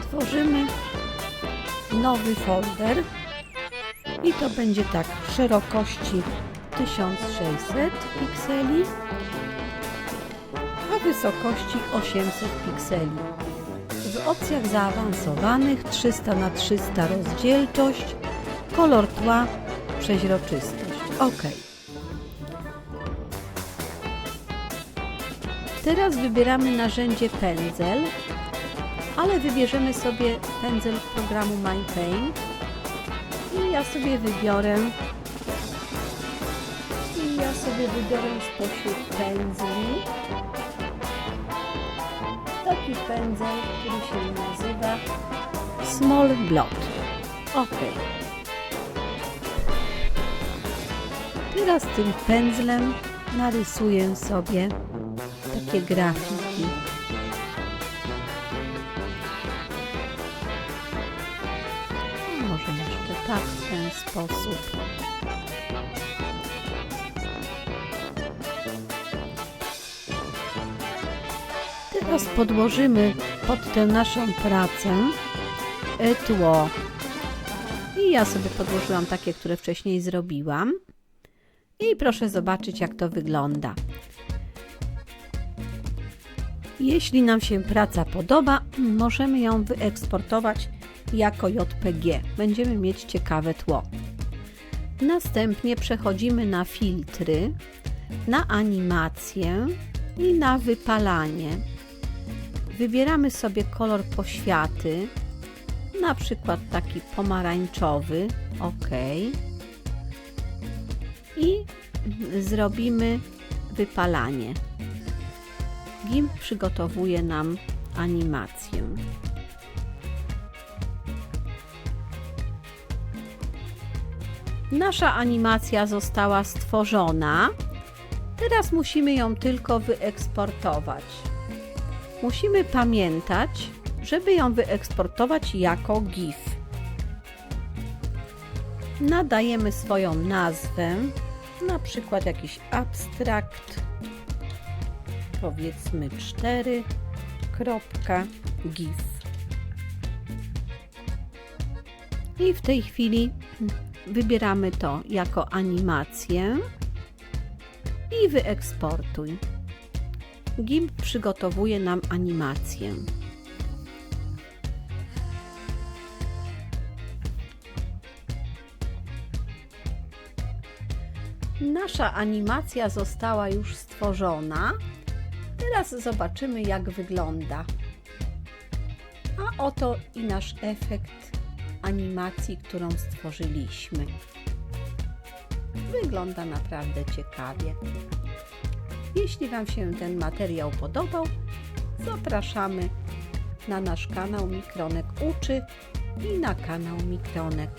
Tworzymy nowy folder i to będzie tak szerokości 1600 pikseli a wysokości 800 pikseli. W opcjach zaawansowanych 300 na 300 rozdzielczość, kolor tła, przeźroczystość. OK. Teraz wybieramy narzędzie pędzel, ale wybierzemy sobie pędzel programu MyPaint i ja sobie wybiorę i ja sobie wybiorę spośród pędzli taki pędzel, który się nazywa Small Blot. Ok. Teraz tym pędzlem narysuję sobie takie grafiki. Może jeszcze tak w ten sposób. Teraz podłożymy pod tę naszą pracę e, tło. I ja sobie podłożyłam takie, które wcześniej zrobiłam. I proszę zobaczyć, jak to wygląda. Jeśli nam się praca podoba, możemy ją wyeksportować jako JPG. Będziemy mieć ciekawe tło. Następnie przechodzimy na filtry, na animację i na wypalanie. Wybieramy sobie kolor poświaty, na przykład taki pomarańczowy, ok. I zrobimy wypalanie. GIMP przygotowuje nam animację. Nasza animacja została stworzona. Teraz musimy ją tylko wyeksportować. Musimy pamiętać, żeby ją wyeksportować jako GIF. Nadajemy swoją nazwę, na przykład jakiś abstrakt, powiedzmy 4.gif. I w tej chwili wybieramy to jako animację i wyeksportuj. GIMP przygotowuje nam animację. Nasza animacja została już stworzona. Teraz zobaczymy, jak wygląda. A oto i nasz efekt animacji, którą stworzyliśmy. Wygląda naprawdę ciekawie. Jeśli Wam się ten materiał podobał, zapraszamy na nasz kanał Mikronek Uczy i na kanał Mikronek.